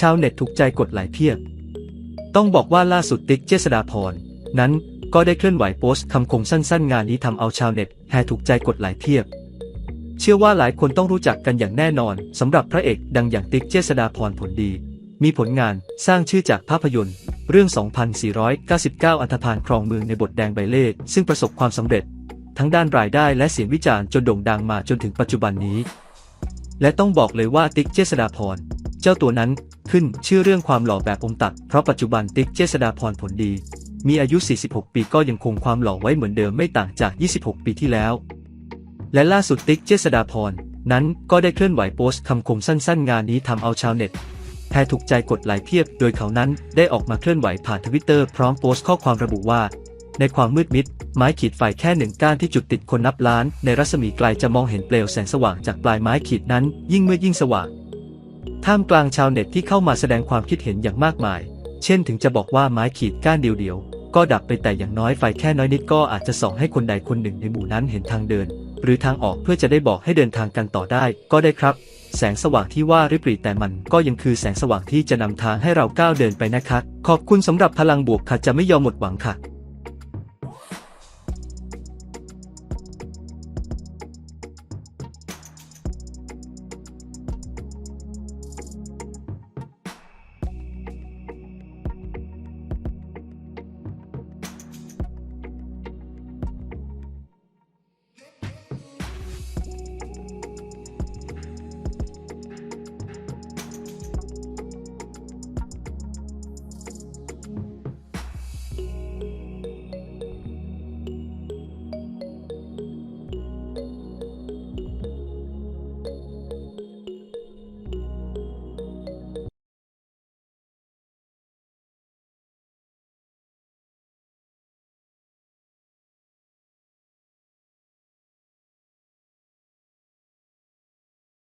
ชาวเน็ตถูกใจกดหลายเพียบ ต้องบอกว่าล่าสุดติ๊กเจษดาพร นั้นก็ได้เคลื่อนไหวโพสต์คำคมสั้นๆ งานนี้ทำเอาชาวเน็ตแห่ถูกใจกดหลายเพียบ เชื่อว่าหลายคนต้องรู้จักกันอย่างแน่นอนสำหรับพระเอกดังอย่างติ๊กเจษดาพรผลดี มีผลงานสร้างชื่อจากภาพยนตร์เรื่อง 2499 อันธพาลครองเมืองในบทแดงใบเล่ซึ่งประสบความสำเร็จ ทั้งด้านรายได้และเสียงวิจารณ์จนโด่งดังมาจนถึงปัจจุบันนี้ และต้องบอกเลยว่าติ๊กเจษดาพร เจ้าตัวนั้นขึ้นชื่อเรื่องความหล่อแบบอมตัด เพราะปัจจุบันติ๊กเจษดาพรผลดี มีอายุ 46 ปีก็ยังคงความหล่อไว้เหมือนเดิมไม่ต่างจาก 26 ปีที่แล้ว และล่าสุดติ๊กเจษดาพรนั้นก็ได้เคลื่อนไหวโพสต์คำคมสั้นๆ งานนี้ทำเอาชาวเน็ตแห่ถูกใจกดไลค์เพียบ โดยเขานั้นได้ออกมาเคลื่อนไหวผ่านทวิตเตอร์พร้อมโพสต์ข้อความระบุว่า ในความมืดมิด ไม้ขีดไฟแค่หนึ่งก้านที่จุดติดคนนับล้าน ในรัศมีไกลจะมองเห็นเปลวแสงสว่างจากปลายไม้ขีดนั้น ยิ่งมืดยิ่งสว่าง ท่ามกลางชาวเน็ตที่เข้ามาแสดงความคิดเห็นอย่างมากมาย เช่นถึงจะบอกว่าไม้ขีดก้านเดียวๆ ก็ดับไปแต่อย่างน้อยไฟแค่น้อยนิดก็อาจจะส่องให้คนใดคนหนึ่งในหมู่นั้นเห็นทางเดิน หรือทางออกเพื่อจะได้บอกให้เดินทางกันต่อได้ ก็ได้ครับ แสงสว่างที่ว่าริบหรี่แต่มันก็ยังคือแสงสว่างที่จะนำทางให้เราก้าวเดินไปนะคะ ขอบคุณสำหรับพลังบวกค่ะจะไม่ยอมหมดหวังค่ะ